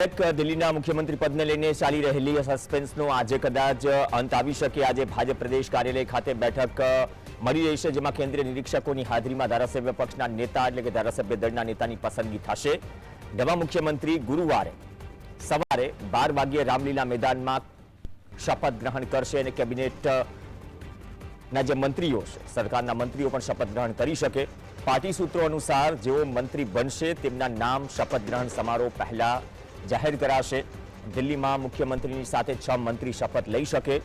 દિલ્હીના મુખ્યમંત્રી પદને લઈને ચાલી રહેલી સસ્પેન્સનો આજે કદાચ અંત આવી શકે. આજે ભાજપ પ્રદેશ કાર્યાલય ખાતે બેઠક મળી રહી છે, જેમાં કેન્દ્રીય નિરીક્ષકોની હાજરીમાં ધારાસભ્ય પક્ષના નેતા એટલે કે ધારાસભ્ય દળના નેતાની પસંદગી થશે. નવા મુખ્યમંત્રી ગુરુવારે સવારે બાર વાગ્યે રામલીલા મેદાનમાં શપથ ગ્રહણ કરશે અને કેબિનેટના જે મંત્રીઓ છે, સરકારના મંત્રીઓ પણ શપથ ગ્રહણ કરી શકે. પાર્ટી સૂત્રો અનુસાર જેઓ મંત્રી બનશે તેમના નામ શપથ ગ્રહણ સમારોહ પહેલા જાહેર કરાશે. દિલ્હીમાં મુખ્યમંત્રીની સાથે છ મંત્રી શપથ લઈ શકે.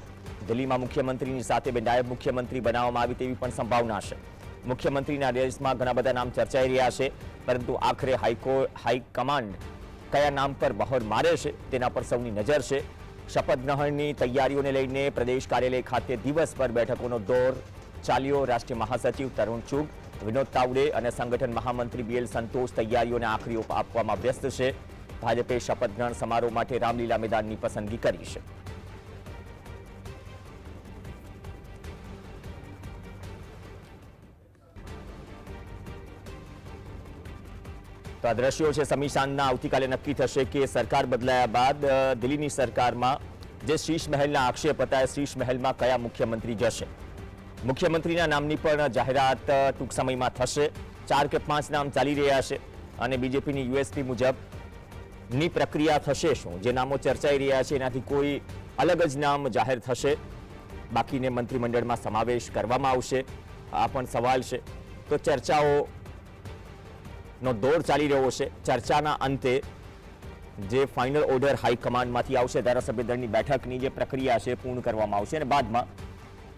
દિલ્હીમાં મુખ્યમંત્રીની સાથે બે નાયબ મુખ્યમંત્રી બનાવવામાં આવે તેવી પણ સંભાવના છે. મુખ્યમંત્રીના રેસમાં ઘણા બધા નામ ચર્ચાઈ રહ્યા છે, પરંતુ આખરે હાઈકો હાઈકમાન્ડ કયા નામ પર બહોર મારે છે તેના પર સૌની નજર છે. શપથ ગ્રહણની તૈયારીઓને લઈને પ્રદેશ કાર્યાલય ખાતે દિવસભર બેઠકોનો દોર ચાલ્યો. રાષ્ટ્રીય મહાસચિવ તરુણ ચુગ, વિનોદ તાવડે અને સંગઠન મહામંત્રી બીએલ સંતોષ તૈયારીઓને આખરી ઓપ આપવામાં વ્યસ્ત છે. ભાજપે શપથ ગ્રહણ સમારોહ માટે રામલીલા મેદાનની પસંદગી કરી છે. તો આ દ્રશ્યો છે સમી આવતીકાલે નક્કી થશે કે સરકાર બદલાયા બાદ દિલ્હીની સરકારમાં જે શીશ મહેલના આક્ષેપ હતા શીશ મહેલમાં કયા મુખ્યમંત્રી જશે? મુખ્યમંત્રીના નામની પણ જાહેરાત ટૂંક સમયમાં થશે. ચાર કે પાંચ નામ ચાલી રહ્યા છે અને બીજેપીની યુએસપી મુજબ ની પ્રક્રિયા થશે શું? જે નામો ચર્ચાઈ રહ્યા છે, એનાથી કોઈ અલગ જ નામ જાહેર થશે. બાકીને મંત્રીમંડળમાં સમાવેશ કરવામાં આવશે. આ પણ સવાલ છે. તો ચર્ચાઓ નો દોર ચાલી રહ્યો છે. ચર્ચાના અંતે જે ફાઇનલ ઓર્ડર હાઈકમાન્ડમાંથી આવશે ધારાસભ્ય બેઠકની જે પ્રક્રિયા છે પૂર્ણ કરવામાં આવશે અને બાદમાં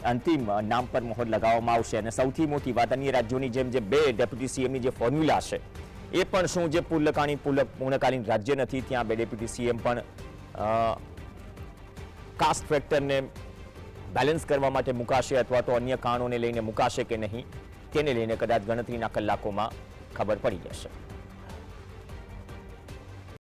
અંતિમ નામ પર મોહર લગાવવામાં આવશે. અને સૌથી મોટી વાત અન્ય રાજ્યોની જેમ જે બે ડેપ્યુટી સીએમની જે ફોર્મ્યુલા છે એ પણ શું જે પુલકાણી પુલક પૂર્ણકાલીન રાજ્ય નથી, ત્યાં બે ડેપ્યુટી સીએમ પણ કાસ્ટ ફેક્ટરને બેલેન્સ કરવા માટે મુકાશે અથવા તો અન્ય કારણોને લઈને મુકાશે કે નહીં, તેને લઈને કદાચ ગણતરીના કલાકોમાં ખબર પડી જશે.